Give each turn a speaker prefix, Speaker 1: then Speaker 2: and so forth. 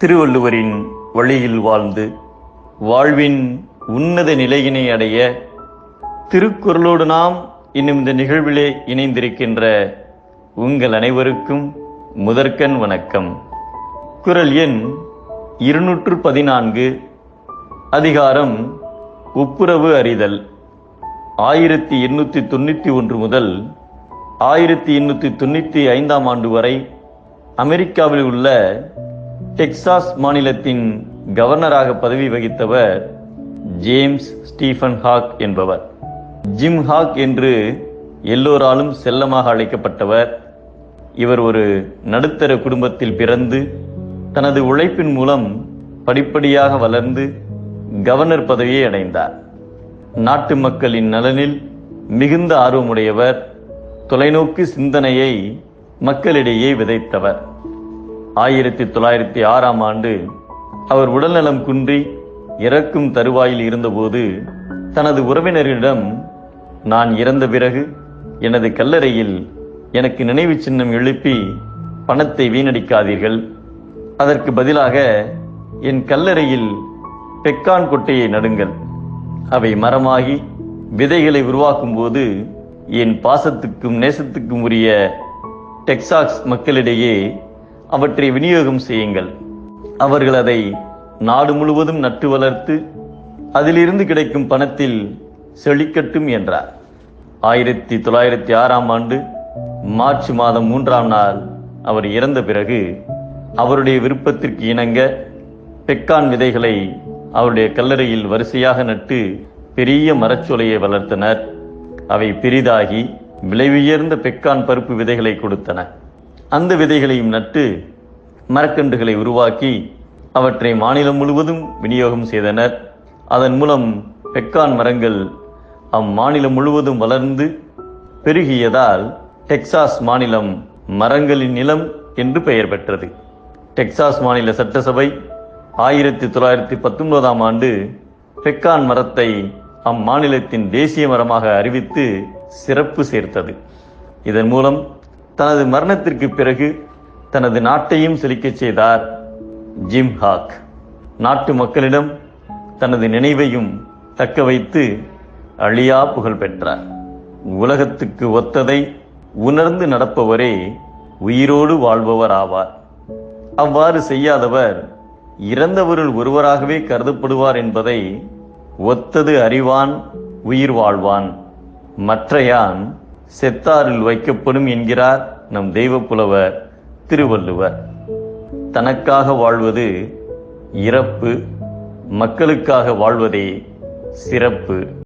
Speaker 1: திருவள்ளுவரின் வழியில் வாழ்ந்து வாழ்வின் உன்னத நிலையினை அடைய திருக்குறளோடு நாம் இன்னும் இந்த நிகழ்விலே இணைந்திருக்கின்ற உங்கள் அனைவருக்கும் முதற்கண் வணக்கம். குரல் எண் இருநூற்று பதினான்கு அதிகாரம் ஒப்புரவு அறிதல். ஆயிரத்தி எண்ணூற்றி தொண்ணூற்றி ஒன்று முதல் ஆயிரத்தி எண்ணூற்றி தொண்ணூற்றி ஐந்தாம் ஆண்டு வரை அமெரிக்காவில் உள்ள டெக்சாஸ் மாநிலத்தின் கவர்னராக பதவி வகித்தவர் ஜேம்ஸ் ஸ்டீஃபன் ஹாக் என்பவர். ஜிம் ஹாக் என்று எல்லோராலும் செல்லமாக அழைக்கப்பட்டவர். இவர் ஒரு நடுத்தர குடும்பத்தில் பிறந்து தனது உழைப்பின் மூலம் படிப்படியாக வளர்ந்து கவர்னர் பதவியை அடைந்தார். நாட்டு மக்களின் நலனில் மிகுந்த ஆர்வமுடையவர். தொலைநோக்கு சிந்தனையை மக்களிடையே விதைத்தவர். ஆயிரத்தி தொள்ளாயிரத்தி ஆறாம் ஆண்டு அவர் உடல்நலம் குன்றி இறக்கும் தருவாயில் இருந்தபோது தனது உறவினரிடம் நான் இறந்த பிறகு எனது கல்லறையில் எனக்கு நினைவு சின்னம் எழுப்பி பணத்தை வீணடிக்காதீர்கள். அதற்கு பதிலாக என் கல்லறையில் பெக்கான் கொட்டையை நடுங்கள். அவை மரமாகி விதைகளை உருவாக்கும் போது என் பாசத்துக்கும் நேசத்துக்கும் உரிய டெக்சாஸ் மக்களிடையே அவற்றை விநியோகம் செய்யுங்கள். அவர்கள் அதை நாடு முழுவதும் நட்டு வளர்த்து அதிலிருந்து கிடைக்கும் பணத்தில் செழிக்கட்டும் என்றார். ஆயிரத்தி தொள்ளாயிரத்தி ஆறாம் ஆண்டு மார்ச் மாதம் மூன்றாம் நாள் அவர் இறந்த பிறகு அவருடைய விருப்பத்திற்கு இணங்க பெக்கான் விதைகளை அவருடைய கல்லறையில் வரிசையாக நட்டு பெரிய மரச்சோலையை வளர்த்தனர். அவை பெரிதாகி விலை உயர்ந்த பெக்கான் பருப்பு விதைகளை கொடுத்தன. அந்த விதைகளையும் நட்டு மரக்கன்றுகளை உருவாக்கி அவற்றை மாநிலம் முழுவதும் விநியோகம் செய்தனர். அதன் மூலம் பெக்கான் மரங்கள் அம்மாநிலம் முழுவதும் வளர்ந்து பெருகியதால் டெக்சாஸ் மாநிலம் மரங்களின் நிலம் என்று பெயர் பெற்றது. டெக்சாஸ் மாநில சட்டசபை ஆயிரத்தி தொள்ளாயிரத்தி பத்தொன்பதாம் ஆண்டு பெக்கான் மரத்தை அம்மாநிலத்தின் தேசிய மரமாக அறிவித்து சிறப்பு சேர்த்தது. இதன் மூலம் தனது மரணத்திற்கு பிறகு தனது நாட்டையும் செழிக்கச் செய்தார் ஜிம் ஹாக். நாட்டு மக்களிடம் தனது நினைவையும் தக்க வைத்து அழியா புகழ் பெற்றார். உலகத்துக்கு ஒத்ததை உணர்ந்து நடப்பவரே உயிரோடு வாழ்பவர் ஆவார் அவ்வாறு செய்யாதவர் இறந்தவருள் ஒருவராகவே கருதப்படுவார் என்பதை ஒத்தது அறிவான் உயிர் வாழ்வான். மற்றையான் செத்தாரில் வைக்கப்படும் என்கிறார் நம் தெய்வ புலவர் திருவள்ளுவர். தனக்காக வாழ்வது இறப்பு மக்களுக்காக வாழ்வதே சிறப்பு.